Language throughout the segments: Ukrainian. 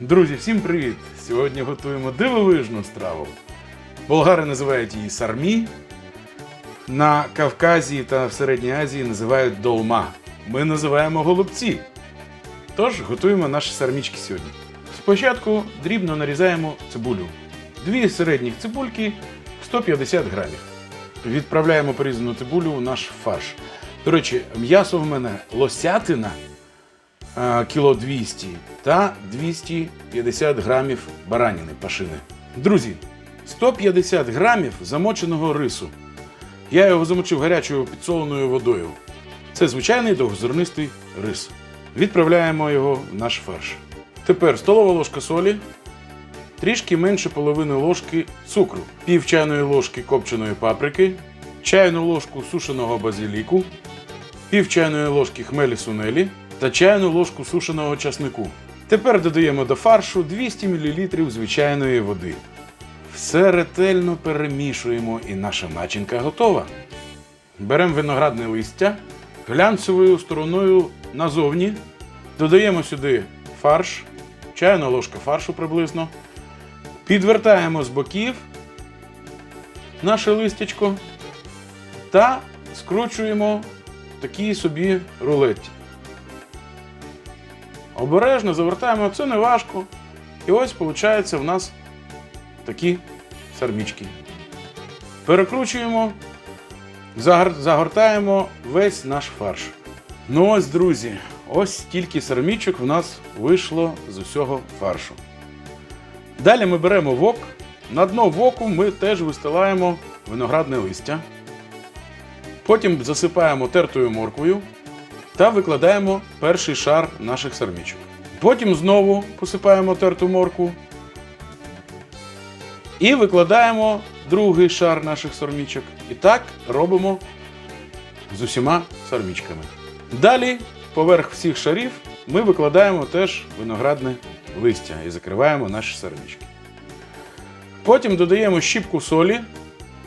Друзі, всім привіт! Сьогодні готуємо дивовижну страву. Болгари називають її сармі. На Кавказі та в Середній Азії називають долма. Ми називаємо голубці. Тож готуємо наші сармічки сьогодні. Спочатку дрібно нарізаємо цибулю. Дві середніх цибульки 150 грамів. Відправляємо порізану цибулю у наш фарш. До речі, м'ясо в мене лосятина кіло 200 та 250 грамів бараніни пашини. Друзі, 150 грамів замоченого рису. Я його замочив гарячою підсоленою водою. Це звичайний довгозернистий рис. Відправляємо його в наш фарш. Тепер столова ложка солі, трішки менше половини ложки цукру, пів чайної ложки копченої паприки, чайну ложку сушеного базиліку, пів чайної ложки хмелі сунелі та чайну ложку сушеного часнику. Тепер додаємо до фаршу 200 мл звичайної води. Все ретельно перемішуємо і наша начинка готова. Беремо виноградне листя глянцевою стороною назовні. Додаємо сюди фарш, чайна ложка фаршу приблизно. Підвертаємо з боків наше листячко та скручуємо такі собі рулетті. Обережно завертаємо, це не важко. І ось виходить в нас такі сармічки. Перекручуємо, загортаємо весь наш фарш. Ну ось, друзі, ось стільки сармічок в нас вийшло з усього фаршу. Далі ми беремо вок. На дно воку ми теж вистилаємо виноградне листя. Потім засипаємо тертою морквою та викладаємо перший шар наших сармічок. Потім знову посипаємо терту моркву і викладаємо другий шар наших сармічок. І так робимо з усіма сармічками. Далі, поверх всіх шарів, ми викладаємо теж виноградне листя і закриваємо наші сармічки. Потім додаємо щіпку солі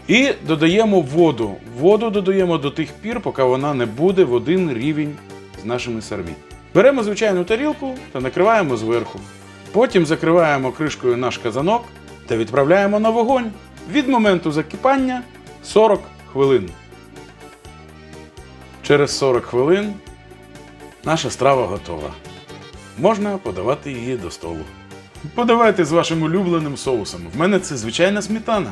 і додаємо воду. Воду додаємо до тих пір, поки вона не буде в один рівень з нашими сармі. Беремо звичайну тарілку та накриваємо зверху. Потім закриваємо кришкою наш казанок та відправляємо на вогонь від моменту закипання 40 хвилин. Через 40 хвилин наша страва готова. Можна подавати її до столу. Подавайте з вашим улюбленим соусом. В мене це звичайна сметана.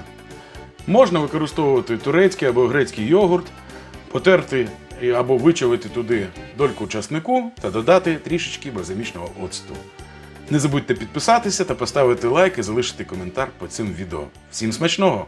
Можна використовувати турецький або грецький йогурт, потерти або вичавити туди дольку часнику та додати трішечки бальзамічного оцту. Не забудьте підписатися та поставити лайк і залишити коментар по цим відео. Всім смачного!